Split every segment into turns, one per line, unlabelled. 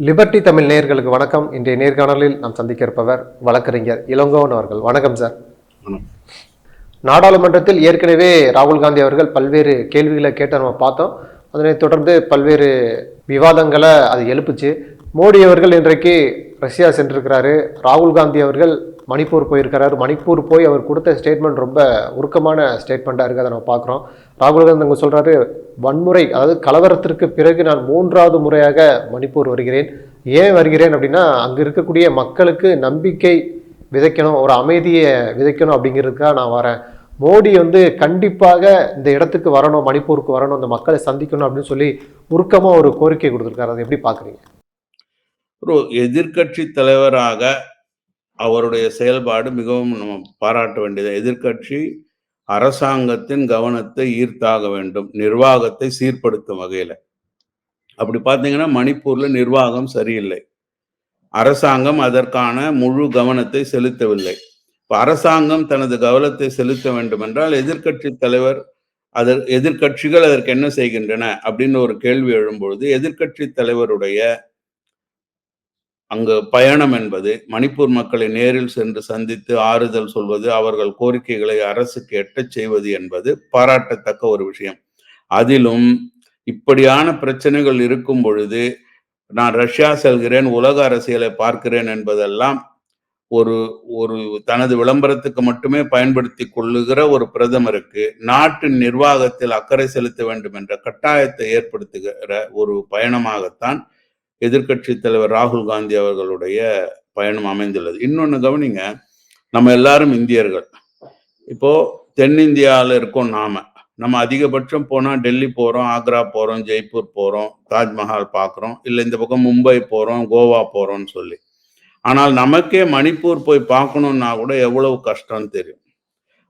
Liberty Tamil நேயர்களுக்கு வணக்கம். இன்றைய நேர்காணலில் நாம் சந்திக்க இருப்பவர் வழக்கறிஞர் இளங்கோவன் அவர்கள். வணக்கம் சார். நாடாளுமன்றத்தில் ஏற்கனவே ராகுல் காந்தி அவர்கள் பல்வேறு கேள்விகளை கேட்டு நம்ம பார்த்தோம். அதனைத் தொடர்ந்து பல்வேறு விவாதங்களை அது எழுப்புச்சு. மோடி அவர்கள் இன்றைக்கு ரஷ்யா சென்றிருக்கிறாரு. ராகுல் காந்தி அவர்கள் மணிப்பூர் போயிருக்கிறாரு. மணிப்பூர் போய் அவர் கொடுத்த ஸ்டேட்மெண்ட் ரொம்ப உருக்கமான ஸ்டேட்மெண்ட்டாக இருக்குது அதை நம்ம பார்க்குறோம். ராகுல் காந்தி அவங்க சொல்கிறாரு வன்முறை அதாவது கலவரத்திற்கு பிறகு நான் மூன்றாவது முறையாக மணிப்பூர் வருகிறேன். ஏன் வருகிறேன்? அப்படின்னா அங்கே இருக்கக்கூடிய மக்களுக்கு நம்பிக்கை விதைக்கணும் ஒரு அமைதியை விதைக்கணும் அப்படிங்கிறதுக்காக நான் வரேன். மோடி வந்து கண்டிப்பாக இந்த இடத்துக்கு வரணும் மணிப்பூருக்கு வரணும் இந்த மக்களை சந்திக்கணும் அப்படின்னு சொல்லி உருக்கமாக ஒரு கோரிக்கை கொடுத்துருக்காரு. அதை எப்படி பார்க்குறீங்க?
ஒரு எதிர்க்கட்சி தலைவராக அவருடைய செயல்பாடு மிகவும் நம்ம பாராட்ட வேண்டியது. எதிர்க்கட்சி அரசாங்கத்தின் கவனத்தை ஈர்த்தாக வேண்டும். நிர்வாகத்தை சீர்படுத்தும் வகையில். அப்படி பார்த்தீங்கன்னா மணிப்பூரில் நிர்வாகம் சரியில்லை. அரசாங்கம் அதற்கான முழு கவனத்தை செலுத்தவில்லை. இப்போ அரசாங்கம் தனது கவனத்தை செலுத்த வேண்டும் என்றால் எதிர்க்கட்சி தலைவர் அதர் எதிர்க்கட்சிகள் அதற்கு என்ன செய்கின்றன? அப்படின்னு ஒரு கேள்வி எழும்பொழுது எதிர்க்கட்சி தலைவருடைய அங்கு பயணம் என்பது மணிப்பூர் மக்களை நேரில் சென்று சந்தித்து ஆறுதல் சொல்வது அவர்கள் கோரிக்கைகளை அரசுக்கு எட்டச் செய்வது என்பது பாராட்டத்தக்க ஒரு விஷயம். அதிலும் இப்படியான பிரச்சனைகள் இருக்கும் பொழுது நான் ரஷ்யா செல்கிறேன் உலக அரசியலை பார்க்கிறேன் என்பதெல்லாம் ஒரு ஒரு தனது விளம்பரத்துக்கு மட்டுமே பயன்படுத்தி கொள்ளுகிற ஒரு பிரதமருக்கு நாட்டின் நிர்வாகத்தில் அக்கறை செலுத்த வேண்டும் என்ற கட்டாயத்தை ஏற்படுத்துகிற ஒரு பயணமாகத்தான் எதிர்க்கட்சி தலைவர் ராகுல் காந்தி அவர்களுடைய பயணம் அமைந்துள்ளது. இன்னொன்னு கவனிங்க நம்ம எல்லாரும் இந்தியர்கள். இப்போ தென்னிந்தியாவில் இருக்கோம் நாம. நம்ம அதிகபட்சம் போனால் டெல்லி போகிறோம் ஆக்ரா போகிறோம் ஜெய்ப்பூர் போகிறோம் தாஜ்மஹால் பார்க்குறோம் இல்லை இந்த பக்கம் மும்பை போகிறோம் கோவா போகிறோம்னு சொல்லி. ஆனால் நமக்கே மணிப்பூர் போய் பார்க்கணுன்னா கூட எவ்வளவு கஷ்டம்னு தெரியும்.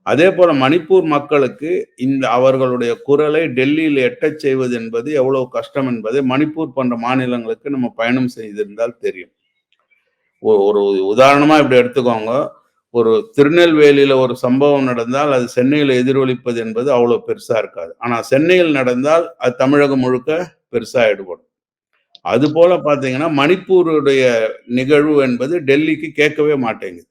அதே போல மணிப்பூர் மக்களுக்கு இந்த அவர்களுடைய குரலை டெல்லியில் எட்டச் செய்வது என்பது எவ்வளவு கஷ்டம் என்பதை மணிப்பூர் போன்ற மாநிலங்களுக்கு நம்ம பயணம் செய்திருந்தால் தெரியும். ஒரு உதாரணமா இப்படி எடுத்துக்கோங்க. ஒரு திருநெல்வேலியில ஒரு சம்பவம் நடந்தால் அது சென்னையில எதிரொலிப்பது என்பது அவ்வளவு பெருசா இருக்காது. ஆனா சென்னையில் நடந்தால் அது தமிழகம் முழுக்க பெருசா ஈடுபடும் அது போல பாத்தீங்கன்னா மணிப்பூருடைய நிகழ்வு என்பது டெல்லிக்கு கேட்கவே மாட்டேங்குது.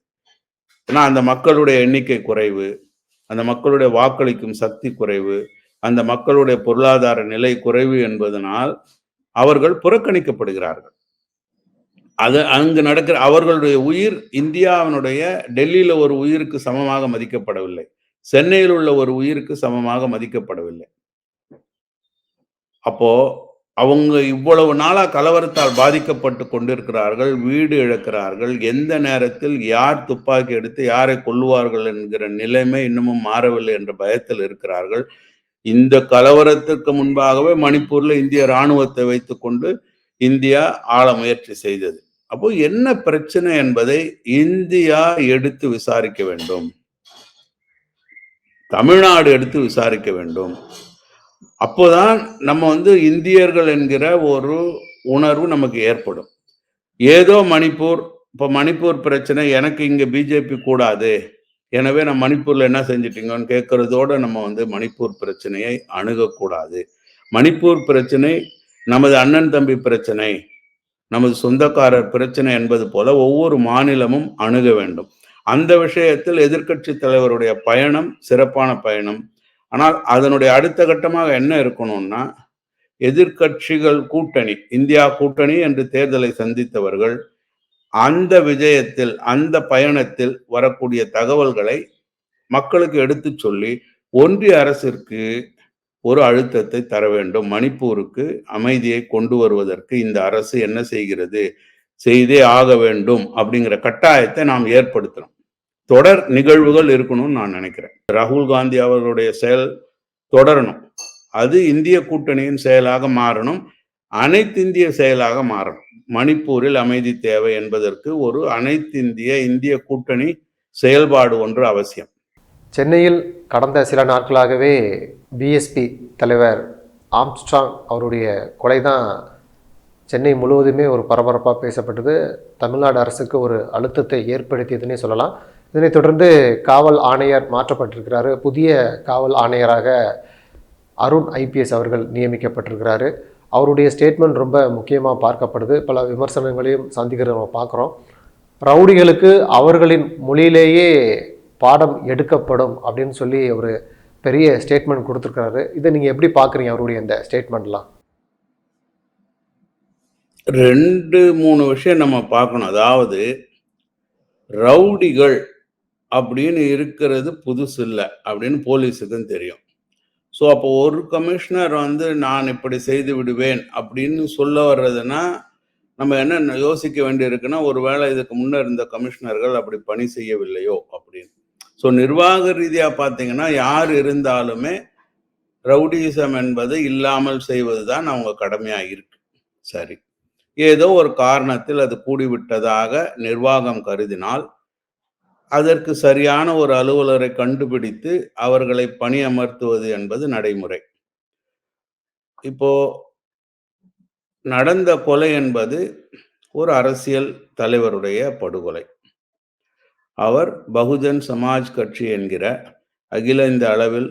ஏன்னா அந்த மக்களுடைய எண்ணிக்கை குறைவு அந்த மக்களுடைய வாக்களிக்கும் சக்தி குறைவு அந்த மக்களுடைய பொருளாதார நிலை குறைவு என்பதனால் அவர்கள் புறக்கணிக்கப்படுகிறார்கள். அது அங்கு நடக்கிற அவர்களுடைய உயிர் இந்தியாவினுடைய டெல்லியில் ஒரு உயிருக்கு சமமாக மதிக்கப்படவில்லை. சென்னையில் உள்ள ஒரு உயிருக்கு சமமாக மதிக்கப்படவில்லை. அப்போ அவங்க இவ்வளவு நாளா கலவரத்தால் பாதிக்கப்பட்டு கொண்டிருக்கிறார்கள் வீடு இழக்கிறார்கள். எந்த நேரத்தில் யார் துப்பாக்கி எடுத்து யாரை கொல்லுவார்கள் என்கிற நிலைமை இன்னமும் மாறவில்லை என்ற பயத்தில் இருக்கிறார்கள். இந்த கலவரத்திற்கு முன்பாகவே மணிப்பூர்ல இந்திய ராணுவத்தை வைத்துக்கொண்டு இந்தியா ஆள முயற்சி செய்தது. அப்போ என்ன பிரச்சனை என்பதை இந்தியா எடுத்து விசாரிக்க வேண்டும். தமிழ்நாடு எடுத்து விசாரிக்க வேண்டும். அப்போதான் நம்ம வந்து இந்தியர்கள் என்கிற ஒரு உணர்வு நமக்கு ஏற்படும். ஏதோ மணிப்பூர் இப்போ மணிப்பூர் பிரச்சனை எனக்கு இங்கே பிஜேபி கூடாது. எனவே நான் மணிப்பூரில் என்ன செஞ்சிட்டீங்கன்னு கேட்கறதோட நம்ம வந்து மணிப்பூர் பிரச்சனையை அணுகக்கூடாது. மணிப்பூர் பிரச்சனை நமது அண்ணன் தம்பி பிரச்சனை நமது சொந்தக்காரர் பிரச்சனை என்பது போல ஒவ்வொரு மாநிலமும் அணுக வேண்டும். அந்த விஷயத்தில் எதிர்க்கட்சி தலைவருடைய பயணம் சிறப்பான பயணம் ஆனால் அதனுடைய அடுத்த கட்டமாக என்ன இருக்கணும்னா எதிர்க்கட்சிகள் கூட்டணி இந்தியா கூட்டணி என்று தேர்தலை சந்தித்தவர்கள் அந்த விஜயத்தில் அந்த பயணத்தில் வரக்கூடிய தகவல்களை மக்களுக்கு எடுத்துச் சொல்லி ஒன்றிய அரசிற்கு ஒரு அழுத்தத்தை தர வேண்டும். மணிப்பூருக்கு அமைதியை கொண்டு வருவதற்கு இந்த அரசு என்ன செய்கிறது? செய்தே ஆக வேண்டும் அப்படிங்கிற கட்டாயத்தை நாம் ஏற்படுத்தணும். தொடர் நிகழ்வுகள் இருக்கணும்னு நான் நினைக்கிறேன். ராகுல் காந்தி அவர்களுடைய செயல் தொடரணும். அது இந்திய கூட்டணியின் செயலாக மாறணும். அனைத்திந்திய செயலாக மாறணும். மணிப்பூரில் அமைதி தேவை என்பதற்கு ஒரு அனைத்திந்திய இந்திய கூட்டணி செயல்பாடு ஒன்று அவசியம்.
சென்னையில் கடந்த சில நாட்களாகவே பிஎஸ்பி தலைவர் ஆம்ஸ்ட்ராங் அவருடைய கொலை தான் சென்னை முழுவதுமே ஒரு பரபரப்பாக பேசப்பட்டது. தமிழ்நாடு அரசுக்கு ஒரு அழுத்தத்தை ஏற்படுத்தியதுன்னே சொல்லலாம். இதனைத் தொடர்ந்து காவல் ஆணையர் மாற்றப்பட்டிருக்கிறாரு. புதிய காவல் ஆணையராக அருண் ஐபிஎஸ் அவர்கள் நியமிக்கப்பட்டிருக்கிறாரு. அவருடைய ஸ்டேட்மெண்ட் ரொம்ப முக்கியமாக பார்க்கப்படுது. பல விமர்சனங்களையும் சந்திக்கிறத நம்ம பார்க்குறோம். ரவுடிகளுக்கு அவர்களின் மொழியிலேயே பாடம் எடுக்கப்படும் அப்படின்னு சொல்லி ஒரு பெரிய ஸ்டேட்மெண்ட் கொடுத்துருக்காரு இதை நீங்கள் எப்படி பார்க்குறீங்க அவருடைய இந்த ஸ்டேட்மெண்ட்லாம்
ரெண்டு மூணு விஷயம் நம்ம பார்க்கணும். அதாவது ரவுடிகள் அப்படின்னு இருக்கிறது புதுசு இல்லை அப்படின்னு போலீஸுக்கும் தெரியும். ஸோ அப்போ ஒரு கமிஷனர் வந்து நான் இப்படி செய்து விடுவேன் அப்படின்னு சொல்ல வர்றதுன்னா நம்ம என்ன யோசிக்க வேண்டியிருக்குன்னா ஒருவேளை இதுக்கு முன்னே இருந்த கமிஷனர்கள் அப்படி பணி செய்யவில்லையோ அப்படின்னு. ஸோ நிர்வாக ரீதியாக பார்த்தீங்கன்னா யார் இருந்தாலுமே ரவுடிசம் என்பது இல்லாமல் செய்வது தான் அவங்க கடமையாக இருக்கு. சரி. ஏதோ ஒரு காரணத்தில் அது கூடிவிட்டதாக நிர்வாகம் கருதினால் அதற்கு சரியான ஒரு அலுவலரை கண்டுபிடித்து அவர்களை பணியமர்த்துவது என்பது நடைமுறை. இப்போ நடந்த கொலை என்பது ஒரு அரசியல் தலைவருடைய படுகொலை. அவர் பகுஜன் சமாஜ் கட்சி என்கிற அகில இந்த அளவில்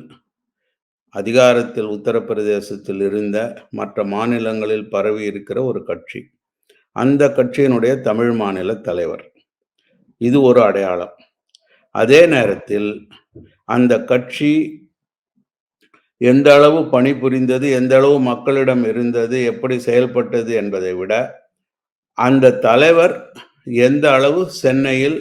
அதிகாரத்தில் உத்தரப்பிரதேசத்தில் இருந்த மற்ற மாநிலங்களில் பரவி இருக்கிற ஒரு கட்சி. அந்த கட்சியினுடைய தமிழ் மாநில தலைவர். இது ஒரு அடையாளம். அதே நேரத்தில் அந்த கட்சி எந்த அளவு பணிபுரிந்தது எந்த அளவு மக்களிடம் இருந்தது எப்படி செயல்பட்டது என்பதை விட அந்த தலைவர் எந்த அளவு சென்னையில்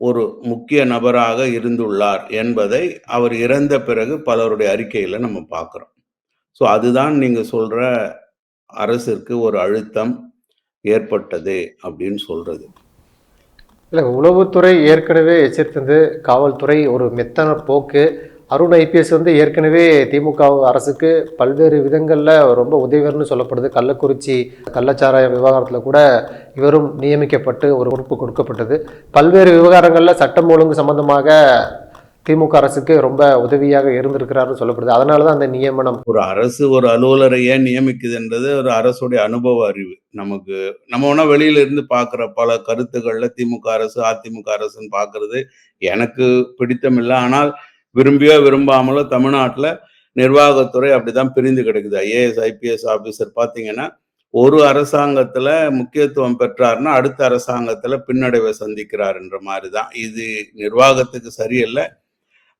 ஒரு முக்கிய நபராக இருந்துள்ளார் என்பதை அவர் இறந்த பிறகு பலருடைய அறிக்கையில் நம்ம பார்க்குறோம். ஸோ அதுதான் நீங்கள் சொல்கிற அரசிற்கு ஒரு அழுத்தம் ஏற்பட்டது அப்படின்னு சொல்கிறது
இல்லை உளவுத்துறை ஏற்கனவே எச்சரித்தது காவல்துறை ஒரு மெத்தன போக்கு. அருண் ஐபிஎஸ் வந்து ஏற்கனவே திமுக அரசுக்கு பல்வேறு விதங்களில் ரொம்ப உதவியர்னு சொல்லப்படுது. கள்ளக்குறிச்சி கள்ளச்சாராய விவகாரத்தில் கூட இவரும் நியமிக்கப்பட்டு ஒரு பொறுப்பு கொடுக்கப்பட்டது. பல்வேறு விவகாரங்களில் சட்டம் ஒழுங்கு சம்பந்தமாக திமுக அரசுக்கு ரொம்ப உதவியாக இருந்திருக்கிறாருன்னு சொல்லப்படுது. அதனால தான் அந்த நியமனம்.
ஒரு அரசு ஒரு அலுவலரை ஏன் நியமிக்குதுன்றது ஒரு அரசுடைய அனுபவ அறிவு. நமக்கு நம்ம வேணா வெளியில இருந்து பார்க்குற பல கருத்துக்களில் திமுக அரசு அதிமுக அரசுன்னு பார்க்கறது எனக்கு பிடித்தமில்லை. ஆனால் விரும்பியோ விரும்பாமலோ தமிழ்நாட்டில் நிர்வாகத்துறை அப்படிதான் பிரிந்து கிடைக்குது. ஐஏஎஸ் ஐபிஎஸ் ஆஃபீஸர் பார்த்தீங்கன்னா ஒரு அரசாங்கத்துல முக்கியத்துவம் பெற்றார்னா அடுத்த அரசாங்கத்துல பின்னடைவை சந்திக்கிறாருன்ற மாதிரி தான் இது நிர்வாகத்துக்கு சரியில்லை.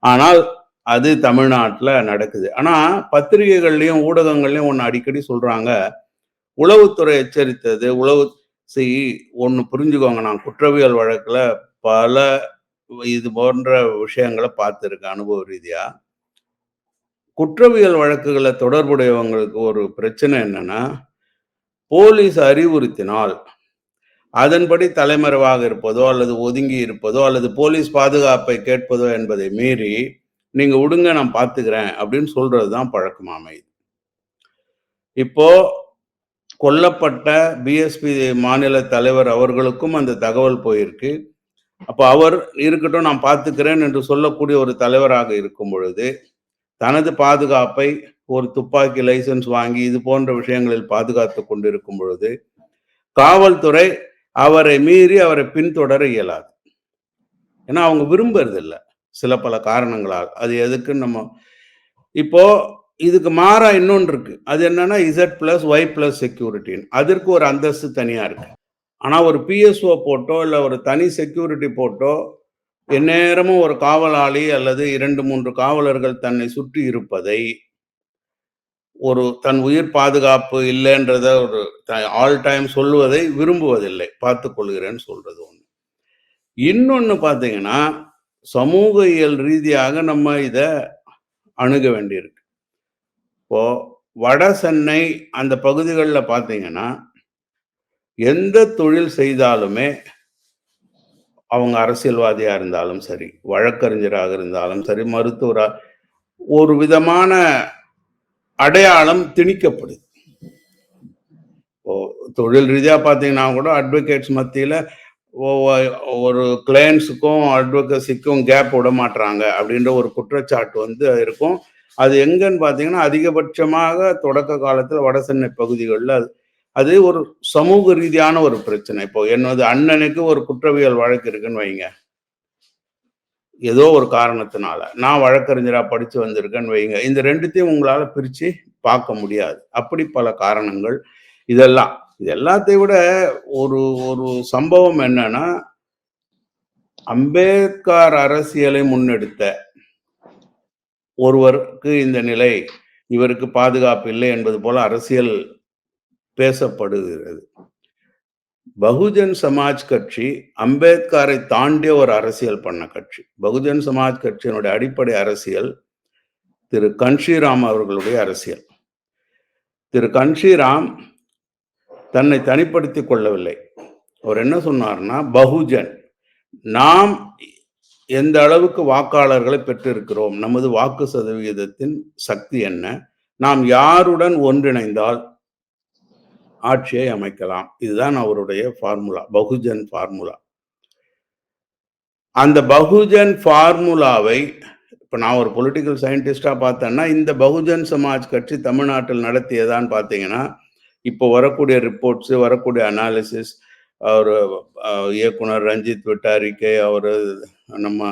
ஆனால் அது தமிழ்நாட்டில் நடக்குது. ஆனால் பத்திரிகைகள்லையும் ஊடகங்கள்லையும் ஒன்று அடிக்கடி சொல்கிறாங்க உளவுத்துறை எச்சரித்தது உளவு செய் ஒன்று புரிஞ்சுக்கோங்க நான் குற்றவியல் வழக்கில் பல இது போன்ற விஷயங்களை பார்த்துருக்கேன் அனுபவ ரீதியாக குற்றவியல் வழக்குகளை தொடர்புடையவங்களுக்கு ஒரு பிரச்சனை என்னன்னா போலீஸ் அறிவுறுத்தினால் அதன்படி தலைமறைவாக இருப்பதோ அல்லது ஒதுங்கி இருப்பதோ அல்லது போலீஸ் பாதுகாப்பை கேட்பதோ என்பதை மீறி நீங்க விடுங்க நான் பார்த்துக்கிறேன் அப்படின்னு சொல்றதுதான் பழக்கம் அமையுது. இப்போ கொல்லப்பட்ட பிஎஸ்பி மாநில தலைவர் அவர்களுக்கும் அந்த தகவல் போயிருக்கு. அப்போ அவர் இருக்கட்டும் நான் பார்த்துக்கிறேன் என்று சொல்லக்கூடிய ஒரு தலைவராக இருக்கும் பொழுது தனது பாதுகாப்பை ஒரு துப்பாக்கி லைசன்ஸ் வாங்கி இது போன்ற விஷயங்களில் பாதுகாத்து கொண்டிருக்கும் பொழுது காவல்துறை அவரை மீறி அவரை பின்தொடர இயலாது. ஏன்னா அவங்க விரும்புறது இல்லை சில பல காரணங்களால். அது எதுக்குன்னு நம்ம இப்போ இதுக்கு மாறா இன்னொன்று இருக்கு. அது என்னன்னா இசட் பிளஸ் ஒய் பிளஸ் செக்யூரிட்டின்னு அதற்கு ஒரு அந்தஸ்து தனியா இருக்கு. ஆனால் ஒரு பிஎஸ்ஓ போட்டோ இல்லை ஒரு தனி செக்யூரிட்டி போட்டோ எந்நேரமும் ஒரு காவலாளி அல்லது இரண்டு மூன்று காவலர்கள் தன்னை சுற்றி இருப்பதை ஒரு தன் உயிர் பாதுகாப்பு இல்லைன்றத ஒரு ஆல் டைம் சொல்லுவதை விரும்புவதில்லை. பார்த்து கொள்கிறேன்னு சொல்றது ஒன்று இன்னொன்று பார்த்தீங்கன்னா சமூக இயல் ரீதியாக நம்ம இதை அணுக வேண்டியிருக்கு. இப்போ வட சென்னை அந்த பகுதிகளில் பார்த்தீங்கன்னா எந்த தொழில் செய்தாலுமே அவங்க அரசியல்வாதியாக இருந்தாலும் சரி வழக்கறிஞராக இருந்தாலும் சரி மருத்துவராக ஒரு விதமான அடையாளம் திணிக்கப்படுது தொழில் ரீதியாக பார்த்தீங்கன்னா கூட அட்வொகேட்ஸ் மத்தியில் ஒரு கிளையன்ஸுக்கும் அட்வொகசிக்கும் கேப் விட மாட்டுறாங்க அப்படின்ற ஒரு குற்றச்சாட்டு வந்து இருக்கும். அது எங்கன்னு பார்த்தீங்கன்னா அதிகபட்சமாக தொடக்க காலத்தில் வடசென்னை பகுதிகளில் அது அது ஒரு சமூக ரீதியான ஒரு பிரச்சனை. இப்போ என்னது அண்ணனுக்கு ஒரு குற்றவியல் வழக்கு இருக்குன்னு வைங்க. ஏதோ ஒரு காரணத்தினால. நான் வழக்கறிஞராக படித்து வந்திருக்கேன்னு வைங்க இந்த ரெண்டுத்தையும் உங்களால் பிரித்து பார்க்க முடியாது. அப்படி பல காரணங்கள் இதெல்லாம். இது எல்லாத்தையும் விட ஒரு ஒரு சம்பவம் என்னன்னா அம்பேத்கர் அரசியலை முன்னெடுத்த ஒருவருக்கு இந்த நிலை இவருக்கு பாதுகாப்பு இல்லை என்பது போல அரசியல் பேசப்படுகிறது. பகுஜன் சமாஜ் கட்சி அம்பேத்கரை தாண்டிய ஒரு அரசியல் பண்ண கட்சி. பகுஜன் சமாஜ் கட்சியினுடைய அடிப்படை அரசியல் திரு கன்ஷிராம் அவர்களுடைய அரசியல். திரு கன்ஷிராம் தன்னை தனிப்படுத்திக் கொள்ளவில்லை. அவர் என்ன சொன்னார்னா பகுஜன் நாம் எந்த அளவுக்கு வாக்காளர்களை பெற்றிருக்கிறோம் நமது வாக்கு சதவிகிதத்தின் சக்தி என்ன? நாம் யாருடன் ஒன்றிணைந்தால் ஆட்சியை அமைக்கலாம். இதுதான் அவருடைய ஃபார்முலா பகுஜன் ஃபார்முலா அந்த பகுஜன் ஃபார்முலாவை இப்போ நான் ஒரு பொலிட்டிக்கல் சயின்டிஸ்டாக பார்த்தேன்னா இந்த பகுஜன் சமாஜ் கட்சி தமிழ்நாட்டில் நடத்தியதான்னு பார்த்தீங்கன்னா இப்போ வரக்கூடிய ரிப்போர்ட்ஸு வரக்கூடிய அனாலிசிஸ் அவர் இயக்குனர் ரஞ்சித் விட்ட அறிக்கை அவர் நம்ம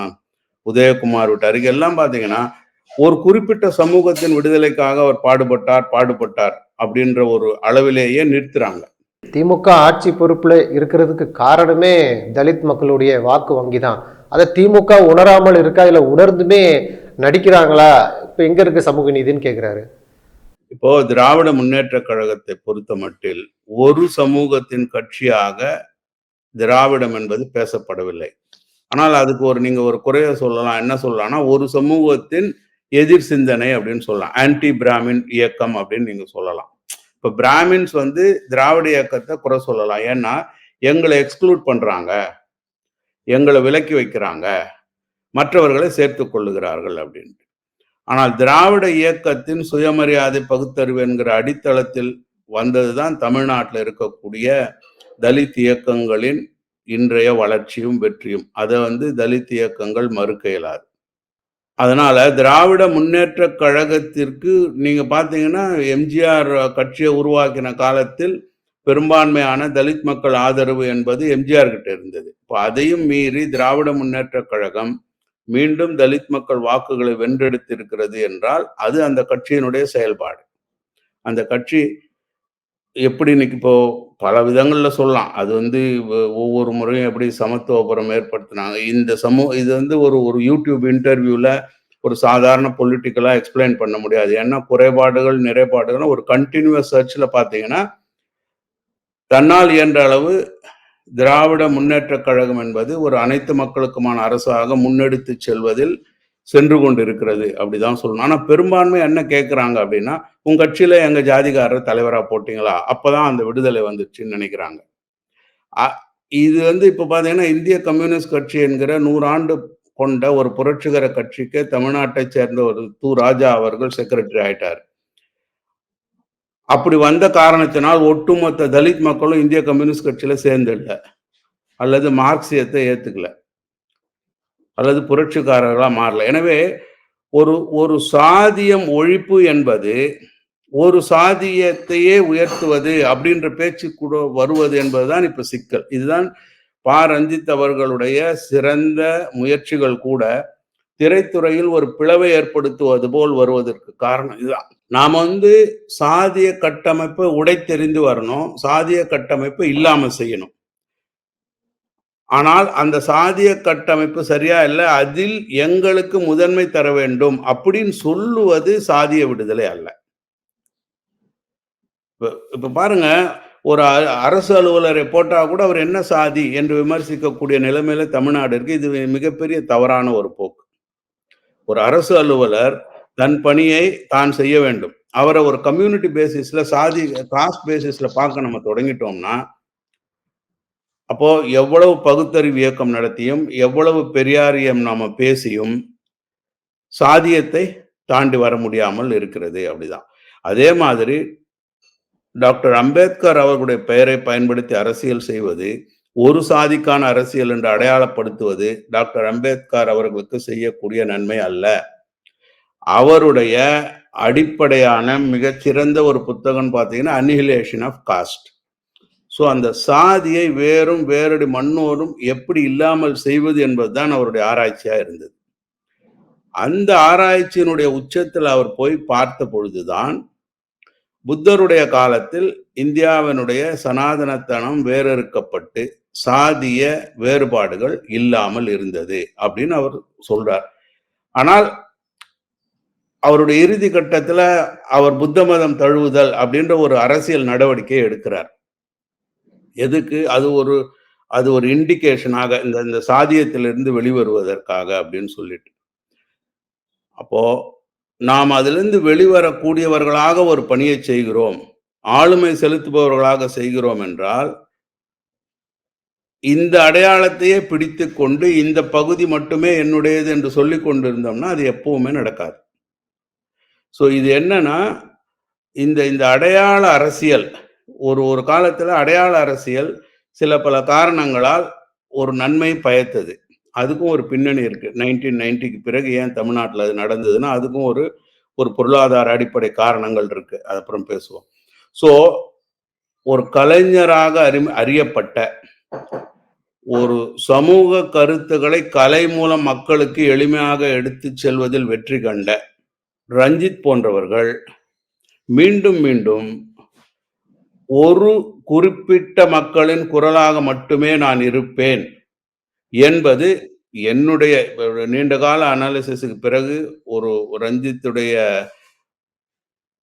உதயகுமார் விட்ட அறிக்கை எல்லாம் பார்த்தீங்கன்னா ஒரு குறிப்பிட்ட சமூகத்தின் விடுதலைக்காக அவர் பாடுபட்டார் பாடுபட்டார் அப்படின்ற ஒரு அளவிலேயே நிறுத்துறாங்க.
திமுக ஆட்சி பொறுப்புல இருக்கிறதுக்கு காரணமே தலித் மக்களுடைய வாக்கு வங்கி தான் அதை திமுக உணராமல் இருக்கா இல்ல உணர்ந்துமே நடிக்கிறாங்களா? இப்ப எங்க இருக்கு சமூக நீதின்னு கேக்குறாரு.
இப்போ திராவிட முன்னேற்ற கழகத்தை பொறுத்த மட்டில் ஒரு சமூகத்தின் கட்சியாக திராவிடம் என்பது பேசப்படவில்லை. ஆனால் அதுக்கு ஒரு நீங்க ஒரு குறைய சொல்லலாம் என்ன சொல்லலாம்னா ஒரு சமூகத்தின் எதிர் சிந்தனை அப்படின்னு சொல்லலாம். ஆன்டி பிராமின் இயக்கம் அப்படின்னு நீங்க சொல்லலாம். இப்போ பிராமின்ஸ் வந்து திராவிட இயக்கத்தை குறை சொல்லலாம். ஏன்னா எங்களை எக்ஸ்க்ளூட் பண்றாங்க. எங்களை விலக்கி வைக்கிறாங்க. மற்றவர்களை சேர்த்து கொள்ளுகிறார்கள் அப்படின்ட்டு. ஆனால் திராவிட இயக்கத்தின் சுயமரியாதை பகுத்தறிவு என்கிற அடித்தளத்தில் வந்ததுதான் தமிழ்நாட்டில் இருக்கக்கூடிய தலித் இயக்கங்களின் இன்றைய வளர்ச்சியும் வெற்றியும். அதை வந்து தலித் இயக்கங்கள் மறுக்க இயலாது. அதனால் திராவிட முன்னேற்ற கழகத்திற்கு நீங்கள் பார்த்தீங்கன்னா எம்ஜிஆர் கட்சியை உருவாக்கின காலத்தில் பெரும்பான்மையான தலித் மக்கள் ஆதரவு என்பது எம்ஜிஆர் கிட்ட இருந்தது. இப்போ அதையும் மீறி திராவிட முன்னேற்ற கழகம் மீண்டும் தலித் மக்கள் வாக்குகளை வென்றெடுத்திருக்கிறது என்றால் அது அந்த கட்சியினுடைய செயல்பாடு. அந்த கட்சி எப்படி இன்னைக்கு இப்போ பல விதங்களில் சொல்லலாம். அது வந்து ஒவ்வொரு முறையும் எப்படி சமத்துவபுரம் ஏற்படுத்தினாங்க. இந்த சமூக இது வந்து ஒரு ஒரு யூடியூப் இன்டர்வியூவில் ஒரு சாதாரண பொலிட்டிக்கலாக எக்ஸ்பிளைன் பண்ண முடியாது. ஏன்னா குறைபாடுகள் நிறைபாடுகள் ஒரு கண்டினியூஸ் சர்ச்சில் பார்த்தீங்கன்னா தன்னால் இயன்ற அளவு திராவிட முன்னேற்ற கழகம் என்பது ஒரு அனைத்து மக்களுக்குமான அரசாக முன்னெடுத்து செல்வதில் சென்று கொண்டிருக்கிறது அப்படிதான் சொல்லணும். ஆனா பெரும்பான்மை என்ன கேட்குறாங்க அப்படின்னா உங்க கட்சியில எங்க ஜாதிகாரர் தலைவரா போட்டீங்களா? அப்பதான் அந்த விடுதலை வந்துச்சுன்னு நினைக்கிறாங்க. அ- இது வந்து இப்ப பாத்தீங்கன்னா இந்திய கம்யூனிஸ்ட் கட்சி என்கிற நூறாண்டு கொண்ட ஒரு புரட்சிகர கட்சிக்கு தமிழ்நாட்டை சேர்ந்த ஒரு து ராஜா அவர்கள் செக்ரட்டரி ஆயிட்டார். அப்படி வந்த காரணத்தினால் ஒட்டுமொத்த தலித் மக்களும் இந்திய கம்யூனிஸ்ட் கட்சியில சேர்ந்துடல. அல்லது மார்க்சியத்தை ஏத்துக்கல. அல்லது புரட்சிக்காரர்களாக மாறல. எனவே ஒரு ஒரு சாதியம் ஒழிப்பு என்பது ஒரு சாதியத்தையே உயர்த்துவது அப்படின்ற பேச்சு கூட வருவது என்பதுதான் இப்போ சிக்கல். இதுதான் பா. ரஞ்சித் அவர்களுடைய சிறந்த முயற்சிகள் கூட திரைத்துறையில் ஒரு பிளவை ஏற்படுத்துவது போல் வருவதற்கு காரணம் இதுதான். நாம் வந்து சாதிய கட்டமைப்பை உடைத்தெறிந்து வரணும் சாதிய கட்டமைப்பை இல்லாமல் செய்யணும். ஆனால் அந்த சாதிய கட்டமைப்பு சரியா இல்லை அதில் எங்களுக்கு முதன்மை தர வேண்டும் அப்படின்னு சொல்லுவது சாதிய விடுதலை அல்ல. இப்ப- பாருங்க ஒரு அரசு அலுவலரை போட்டால் கூட அவர் என்ன சாதி என்று விமர்சிக்கக்கூடிய நிலைமையில தமிழ்நாடு இருக்கு. இது மிகப்பெரிய தவறான ஒரு போக்கு. ஒரு அரசு அலுவலர் தன் பணியை தான் செய்ய வேண்டும். அவரை ஒரு கம்யூனிட்டி பேசிஸ்ல சாதி காஸ்ட் பேசிஸ்ல பார்க்க நம்ம தொடங்கிட்டோம்னா அப்போ எவ்வளவு பகுத்தறிவு இயக்கம் நடத்தியும் எவ்வளவு பெரியாரியம் நாம பேசியும் சாதியத்தை தாண்டி வர முடியாமல் இருக்கிறது அப்படிதான். அதே மாதிரி டாக்டர் அம்பேத்கர் அவர்களுடைய பெயரை பயன்படுத்தி அரசியல் செய்வது ஒரு சாதிக்கான அரசியல் என்று அடையாளப்படுத்துவது டாக்டர் அம்பேத்கர் அவர்களுக்கு செய்யக்கூடிய நன்மை அல்ல. அவருடைய அடிப்படையான மிகச்சிறந்த ஒரு புத்தகம் பார்த்தீங்கன்னா அனிஹிலேஷன் ஆஃப் காஸ்ட் ஸோ அந்த சாதியை வேறும் வேறடி மண்ணோரும் எப்படி இல்லாமல் செய்வது என்பதுதான் அவருடைய ஆராய்ச்சியாக இருந்தது. அந்த ஆராய்ச்சியினுடைய உச்சத்தில் அவர் போய் பார்த்த பொழுதுதான் புத்தருடைய காலத்தில் இந்தியாவினுடைய சனாதனத்தனம் வேறறுக்கப்பட்டு சாதிய வேறுபாடுகள் இல்லாமல் இருந்தது அப்படின்னு அவர் சொல்றார். ஆனால் அவருடைய இறுதி கட்டத்தில் அவர் புத்த மதம் தழுவுதல் அப்படின்ற ஒரு அரசியல் நடவடிக்கையை எடுக்கிறார். எதுக்கு? அது ஒரு அது ஒரு இண்டிகேஷனாக இந்த இந்த சாதியத்திலிருந்து வெளிவருவதற்காக அப்படின்னு சொல்லிட்டு. அப்போ நாம் அதிலிருந்து வெளிவரக்கூடியவர்களாக ஒரு பணியை செய்கிறோம் ஆளுமை செலுத்துபவர்களாக செய்கிறோம் என்றால் இந்த அடையாளத்தையே பிடித்து கொண்டு இந்த பகுதி மட்டுமே என்னுடையது என்று சொல்லி கொண்டிருந்தோம்னா அது எப்பவுமே நடக்காது. ஸோ இது என்னன்னா இந்த இந்த அடையாள அரசியல் ஒரு ஒரு காலத்தில் அடையாள அரசியல் சில பல காரணங்களால் ஒரு நன்மை பயத்தது. அதுக்கும் ஒரு பின்னணி இருக்குது நைன்டீன் நைன்டிக்கு பிறகு ஏன் தமிழ்நாட்டில் அது நடந்ததுன்னா அதுக்கும் ஒரு ஒரு பொருளாதார அடிப்படை காரணங்கள் இருக்குது அது அப்புறம் பேசுவோம். ஸோ ஒரு கலைஞராக அறி அறியப்பட்ட ஒரு சமூக கருத்துக்களை கலை மூலம் மக்களுக்கு எளிமையாக எடுத்துச் செல்வதில் வெற்றி கண்ட ரஞ்சித் போன்றவர்கள் மீண்டும் மீண்டும் ஒரு குறிப்பிட்ட மக்களின் குரலாக மட்டுமே நான் இருப்பேன் என்பது என்னுடைய நீண்ட கால அனாலிசிஸுக்கு பிறகு ஒரு ரஞ்சித்துடைய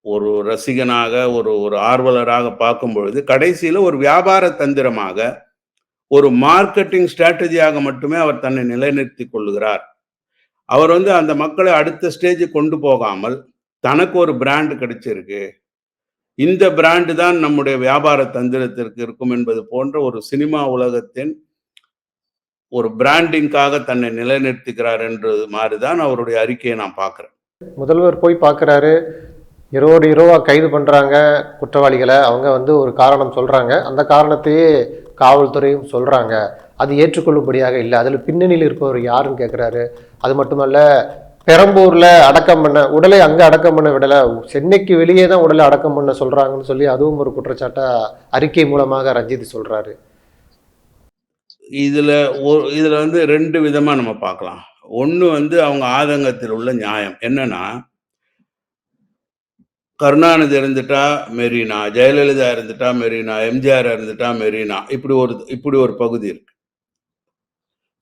ஒரு ரசிகனாக ஒரு ஒரு ஆர்வலராக பார்க்கும் பொழுது கடைசியில் ஒரு வியாபார தந்திரமாக ஒரு மார்க்கெட்டிங் ஸ்ட்ராட்டஜியாக மட்டுமே அவர் தன்னை நிலைநிறுத்தி கொள்ளுகிறார். அவர் வந்து அந்த மக்களை அடுத்த ஸ்டேஜ் கொண்டு போகாமல் தனக்கு ஒரு பிராண்ட் கிடைச்சிருக்கு. இந்த பிராண்டு தான் நம்முடைய வியாபார தந்திரத்திற்கு இருக்கும் என்பது போன்ற ஒரு சினிமா உலகத்தின் ஒரு பிராண்டிங்காக தன்னை நிலைநிறுத்துகிறார் என்றது மாதிரிதான் அவருடைய அறிக்கையை நான் பார்க்குறேன்.
முதல்வர் போய் பார்க்குறாரு. இருபது இருபா கைது பண்ணுறாங்க குற்றவாளிகளை. அவங்க வந்து ஒரு காரணம் சொல்கிறாங்க அந்த காரணத்தையே காவல்துறையும் சொல்கிறாங்க அது ஏற்றுக்கொள்ளும்படியாக இல்லை. அதில் பின்னணியில் இருப்பவர் யாருன்னு கேட்குறாரு அது மட்டுமல்ல பெரம்பூரில் அடக்கம் பண்ண உடலை அங்கே அடக்கம் பண்ண விடலை. சென்னைக்கு வெளியே தான் உடலை அடக்கம் பண்ண சொல்கிறாங்கன்னு சொல்லி அதுவும் ஒரு குற்றச்சாட்டாக அறிக்கை மூலமாக ரஞ்சித் சொல்கிறாரு
இதுல ஒரு இதுல வந்து ரெண்டு விதமா நம்ம பார்க்கலாம். ஒன்று வந்து அவங்க ஆதங்கத்தில் உள்ள நியாயம். என்னன்னா கருணாநிதி இருந்துட்டா மெரினா ஜெயலலிதா இருந்துட்டா மெரினா எம்ஜிஆர் இருந்துட்டா மெரினா இப்படி ஒரு இப்படி ஒரு பகுதி இருக்கு.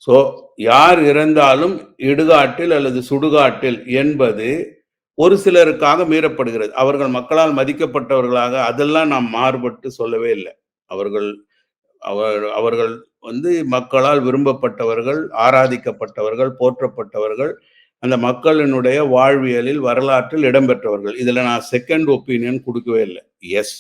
ஸோ யார் இறந்தாலும் இடுகாட்டில் அல்லது சுடுகாட்டில் என்பது ஒரு சிலருக்காக மீறப்படுகிறது. அவர்கள் மக்களால் மதிக்கப்பட்டவர்களாக அதெல்லாம் நாம் மாறுபட்டு சொல்லவே இல்லை. அவர்கள் அவர் அவர்கள் வந்து மக்களால் விரும்பப்பட்டவர்கள் ஆராதிக்கப்பட்டவர்கள் போற்றப்பட்டவர்கள் அந்த மக்களினுடைய வாழ்வியலில் வரலாற்றில் இடம்பெற்றவர்கள். இதில் நான் செகண்ட் ஒப்பீனியன் கொடுக்கவே இல்லை. எஸ்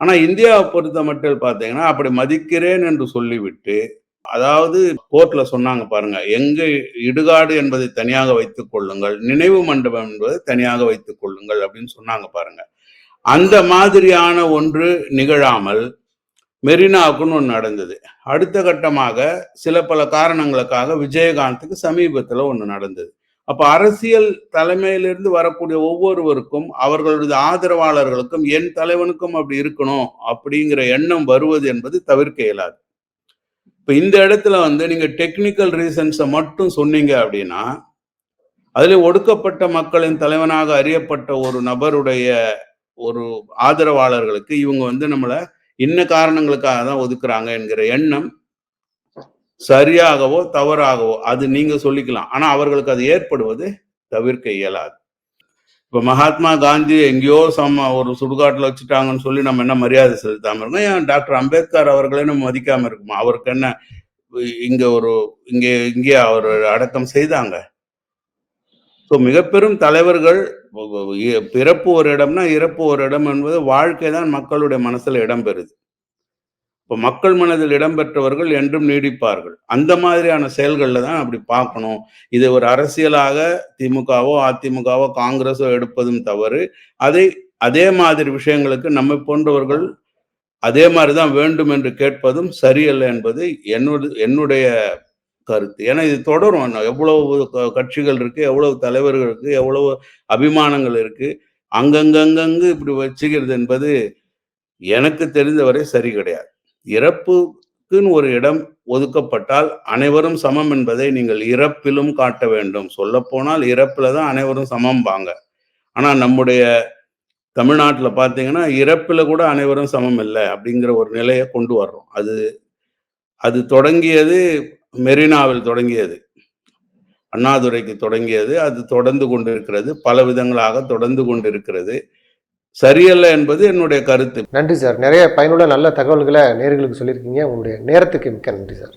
ஆனால் இந்தியாவை பொறுத்த மட்டும் பார்த்தீங்கன்னா அப்படி மதிக்கிறேன் என்று சொல்லிவிட்டு அதாவது கோர்ட்ல சொன்னாங்க பாருங்க எங்க இடுகாடு என்பதை தனியாக வைத்துக் கொள்ளுங்கள் நினைவு மண்டபம் என்பதை தனியாக வைத்துக் கொள்ளுங்கள் அப்படின்னு சொன்னாங்க பாருங்க. அந்த மாதிரியான ஒன்று நிகழாமல் மெரினாவுக்குன்னு ஒன்று நடந்தது. அடுத்த கட்டமாக சில பல காரணங்களுக்காக விஜயகாந்துக்கு சமீபத்தில் ஒன்று நடந்தது. அப்போ அரசியல் தலைமையிலிருந்து வரக்கூடிய ஒவ்வொருவருக்கும் அவர்களுடைய ஆதரவாளர்களுக்கும் என் தலைவனுக்கும் அப்படி இருக்கணும் அப்படிங்கிற எண்ணம் வருவது என்பது தவிர்க்க இயலாது. இப்போ இந்த இடத்துல வந்து நீங்கள் டெக்னிக்கல் ரீசன்ஸை மட்டும் சொன்னீங்க அப்படின்னா அதில் ஒடுக்கப்பட்ட மக்களின் தலைவனாக அறியப்பட்ட ஒரு நபருடைய ஒரு ஆதரவாளர்களுக்கு இவங்க வந்து நம்மளை இன்ன காரணங்களுக்காக தான் ஒதுக்குறாங்க என்கிற எண்ணம் சரியாகவோ தவறாகவோ அது நீங்க சொல்லிக்கலாம். ஆனா அவர்களுக்கு அது ஏற்படுவது தவிர்க்க இயலாது. இப்ப மகாத்மா காந்தி எங்கேயோ சம ஒரு சுடுகாட்டில் வச்சுட்டாங்கன்னு சொல்லி நம்ம என்ன மரியாதை செலுத்தாம இருக்கோம்? ஏன் டாக்டர் அம்பேத்கர் அவர்களே நம்ம மதிக்காம இருக்குமா? அவருக்கு என்ன இங்க ஒரு இங்கே இங்கே அவர் அடக்கம் செய்தாங்க. ஸோ மிக பெரும் தலைவர்கள் பிறப்பு ஒரு இடம்னா இறப்பு ஒரு இடம் என்பது வாழ்க்கை தான் மக்களுடைய மனசுல இடம்பெறுது இப்போ மக்கள் மனதில் இடம்பெற்றவர்கள் என்றும் நீடிப்பார்கள். அந்த மாதிரியான செயல்களில் தான் அப்படி பார்க்கணும். இது ஒரு அரசியலாக திமுகவோ அதிமுகவோ காங்கிரஸோ எடுப்பதும் தவறு. அதை அதே மாதிரி விஷயங்களுக்கு நம்மை போன்றவர்கள் அதே மாதிரி தான் வேண்டும் என்று கேட்பதும் சரியல்ல என்பது என்னோட என்னுடைய கருத்து. ஏன்னா இது தொடரும். எவ்வளவு கட்சிகள் இருக்கு எவ்வளவு தலைவர்கள் இருக்கு எவ்வளவு அபிமானங்கள் இருக்கு அங்கங்கங்கங்கு இப்படி வச்சுக்கிறது என்பது எனக்கு தெரிந்தவரை சரி கிடையாது. இறப்புக்குன்னு ஒரு இடம் ஒதுக்கப்பட்டால் அனைவரும் சமம் என்பதை நீங்கள் இறப்பிலும் காட்ட வேண்டும். சொல்லப்போனால் இறப்பில் தான் அனைவரும் சமம்பாங்க. ஆனால் நம்முடைய தமிழ்நாட்டில் பார்த்தீங்கன்னா இறப்பில் கூட அனைவரும் சமம் இல்லை அப்படிங்கிற ஒரு நிலையை கொண்டு வர்றோம். அது அது தொடங்கியது மெரினாவில் தொடங்கியது. அண்ணாதுரைக்கு தொடங்கியது. அது தொடர்ந்து கொண்டிருக்கிறது. பல விதங்களாக தொடர்ந்து கொண்டிருக்கிறது. சரியல்ல என்பது என்னுடைய கருத்து.
நன்றி சார். நிறைய பயனுள்ள நல்ல தகவல்களை நேர்களுக்கு சொல்லியிருக்கீங்க. உங்களுடைய நேரத்துக்கு மிக்க நன்றி சார்.